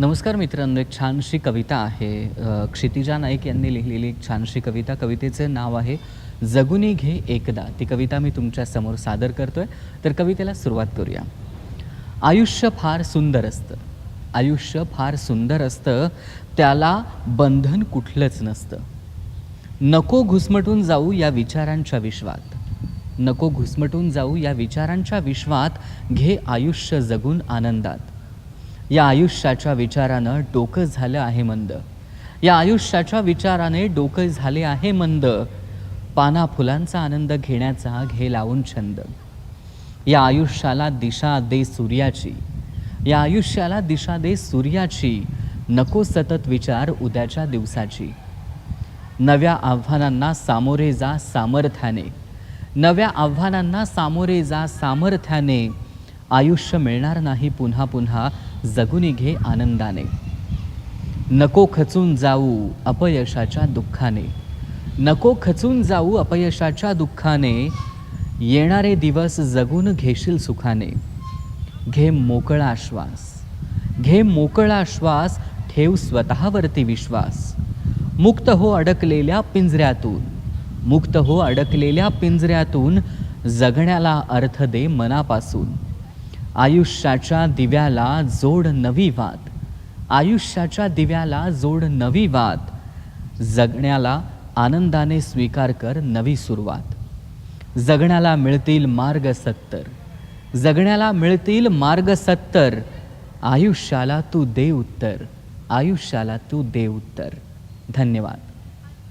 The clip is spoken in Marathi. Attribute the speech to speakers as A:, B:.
A: नमस्कार मित्रांनो एक छानशी कविता आहे. क्षितिजा नाईक यांनी लिहिलेली एक छानशी कविता. कवितेचं नाव आहे जगुनी घे एकदा. ती कविता मी तुमच्यासमोर सादर करतोय. तर कवितेला सुरुवात करूया. आयुष्य फार सुंदर असतं. आयुष्य फार सुंदर असतं त्याला बंधन कुठलंच नसतं. नको घुसमटून जाऊ या विचारांच्या विश्वात. नको घुसमटून जाऊ या विचारांच्या विश्वात घे आयुष्य जगून आनंदात. या आयुष्याच्या विचारानं डोकं झालं आहे मंद. या आयुष्याच्या विचाराने डोकं झाले आहे मंद. पाना फुलांचा आनंद घेण्याचा घे लावून छंद. या आयुष्याला दिशा दे सूर्याची. या आयुष्याला दिशा दे सूर्याची. नको सतत विचार उद्याच्या दिवसाची. नव्या आव्हानांना सामोरे जा सामर्थ्याने. नव्या आव्हानांना सामोरे जा सामर्थ्याने. आयुष्य मिळणार नाही पुन्हा पुन्हा जगून घे आनंदाने. नको खचून जाऊ अपयशाच्या दुःखाने. नको खचून जाऊ अपयशाच्या दुःखाने. येणारे दिवस जगून घेशील सुखाने. घे मोकळा श्वास. घे मोकळा श्वास ठेव स्वतःवरती विश्वास. मुक्त हो अडकलेल्या पिंजऱ्यातून. मुक्त हो अडकलेल्या पिंजऱ्यातून जगण्याला अर्थ दे मनापासून. आयुष्याच्या दिव्याला जोड नवी वात. आयुष्याच्या दिव्याला जोड नवी वात. जगण्याला आनंदाने स्वीकार कर नवी सुरुवात. जगण्याला मिळतील मार्ग सत्तर. जगण्याला मिळतील मार्ग सत्तर. आयुष्याला तू दे उत्तर. आयुष्याला तू दे उत्तर. धन्यवाद.